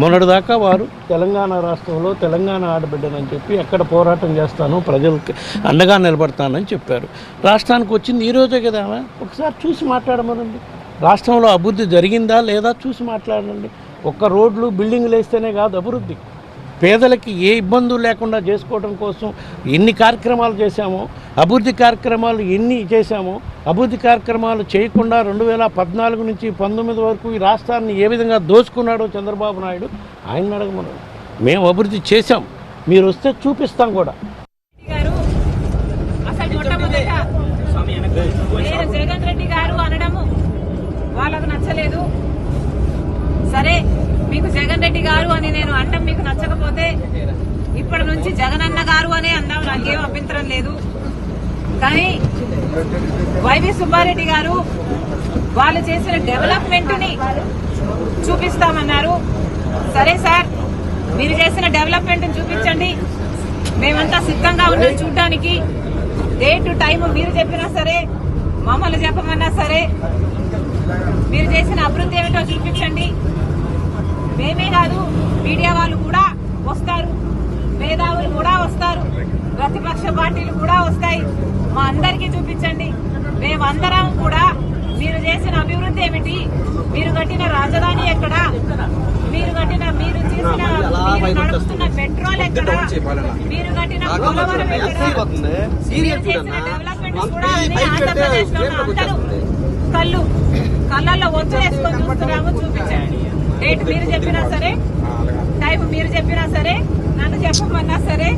మొన్నటిదాకా వారు తెలంగాణ రాష్ట్రంలో తెలంగాణ ఆడబిడ్డనని చెప్పి ఎక్కడ పోరాటం చేస్తాను ప్రజలకు అండగా నిలబడతానని చెప్పారు. రాష్ట్రానికి వచ్చింది ఈరోజే కదా ఒకసారి చూసి మాట్లాడమనండి. రాష్ట్రంలో అభివృద్ధి జరిగిందా లేదా చూసి మాట్లాడండి ఒక్క రోడ్లు బిల్డింగ్లు వేస్తేనే కాదు అభివృద్ధి. పేదలకి ఏ ఇబ్బందులు లేకుండా చేసుకోవడం కోసం ఎన్ని కార్యక్రమాలు చేశామో అభివృద్ధి కార్యక్రమాలు ఎన్ని చేశామో అభివృద్ధి కార్యక్రమాలు చేయకుండా రెండు వేల పద్నాలుగు నుంచి పంతొమ్మిది వరకు ఈ రాష్ట్రాన్ని ఏ విధంగా దోచుకున్నాడో చంద్రబాబు నాయుడు ఆయన అడగమను. మేము అభివృద్ధి చేశాం. మీరు వస్తే చూపిస్తాం కూడా. గారు అసలు మొట్టమొదట నేను జగన్ రెడ్డి గారు అనడము మీకు జగన్ రెడ్డి గారు అని నేను అంటాం మీకు నచ్చకపోతే ఇప్పటి నుంచి జగన్ అన్న గారు అనే అందాం. నాకేం అభ్యంతరం లేదు. కానీ వైవి సుబ్బారెడ్డి గారు వాళ్ళు చేసిన డెవలప్మెంట్ని చూపిస్తామన్నారు. సరే సార్ మీరు చేసిన డెవలప్మెంట్ చూపించండి. మేమంతా సిద్ధంగా ఉన్నాం చూడడానికి. డే టు టైం మీరు చెప్పినా సరే మమ్మల్ని చెప్పమన్నా సరే మీరు చేసిన అభివృద్ధి ఏమిటో చూపించండి. మేమే కాదు మీడియా వాళ్ళు కూడా వస్తారు. మేధావులు కూడా వస్తారు. ప్రతిపక్ష పార్టీలు కూడా వస్తాయి. మా అందరికీ చూపించండి. మేమందరం కూడా మీరు చేసిన అభివృద్ధి ఏమిటి? మీరు కట్టిన రాజధాని ఎక్కడ? మీరు కట్టిన మీరు చేసిన నడుపుతున్న పెట్రోల్ ఎక్కడ? మీరు కట్టిన పోలవరం డెవలప్మెంట్ కూడా ఆంధ్రప్రదేశ్లో అందరూ కళ్ళు కళ్ళల్లో ఒత్తు వేసుకొని చూస్తున్నాము చూపించండి. డేట్ మీరు చెప్పినా సరే టైం మీరు చెప్పినా సరే నన్ను చెప్పమన్నా సరే